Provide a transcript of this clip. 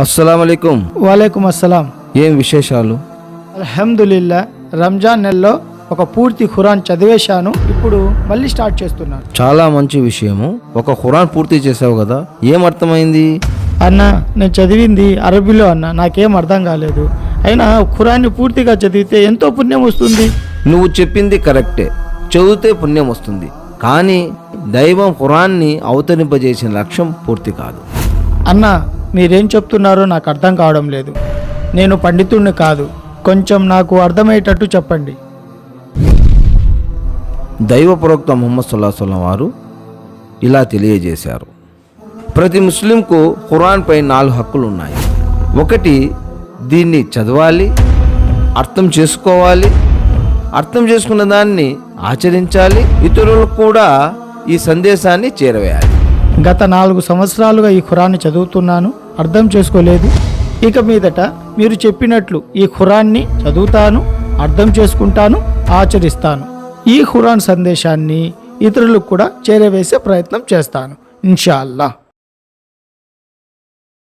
అస్సలం వాలేకుమ్ అస్సలాం. ఏం విశేషాలు? అల్హమ్దులిల్లా రంజాన్ నెలలో ఒక పూర్తి ఖురాన్ చదివేశాను. ఇప్పుడు మళ్ళీ స్టార్ట్ చేస్తున్నాను. చాలా మంచి విషయము. ఒక ఖురాన్ పూర్తి చేసావు కదా ఏం అర్థమైంది? అన్న నేను చదివింది అరబీలో అన్న నాకేం అర్థం కాలేదు. అయినా ఖురాన్ని పూర్తిగా చదివితే ఎంతో పుణ్యం వస్తుంది. నువ్వు చెప్పింది కరెక్టే. చదివితే పుణ్యం వస్తుంది. కానీ దైవం ఖురాన్ని అవతరింపజేసిన లక్ష్యం పూర్తి కాదు. అన్న మీరేం చెప్తున్నారో నాకు అర్థం కావడం లేదు. నేను పండితుడిని కాదు. కొంచెం నాకు అర్థమయ్యేటట్టు చెప్పండి. దైవ ప్రవక్త ముహమ్మద్ సుల్లాహం వారు ఇలా తెలియజేశారు. ప్రతి ముస్లింకు ఖురాన్పై నాలుగు హక్కులు ఉన్నాయి. ఒకటి దీన్ని చదవాలి అర్థం చేసుకోవాలి అర్థం చేసుకున్న దాన్ని ఆచరించాలి ఇతరులకు కూడా ఈ సందేశాన్ని చేరవేయాలి. గత నాలుగు సంవత్సరాలుగా ఈ ఖురాన్ని చదువుతున్నాను అర్థం చేసుకోలేదు. ఇక మీదట మీరు చెప్పినట్లు ఈ ఖురాన్ని చదువుతాను అర్థం చేసుకుంటాను ఆచరిస్తాను. ఈ ఖురాన్ సందేశాన్ని ఇతరులకు కూడా చేరవేసే ప్రయత్నం చేస్తాను. ఇన్షాల్లా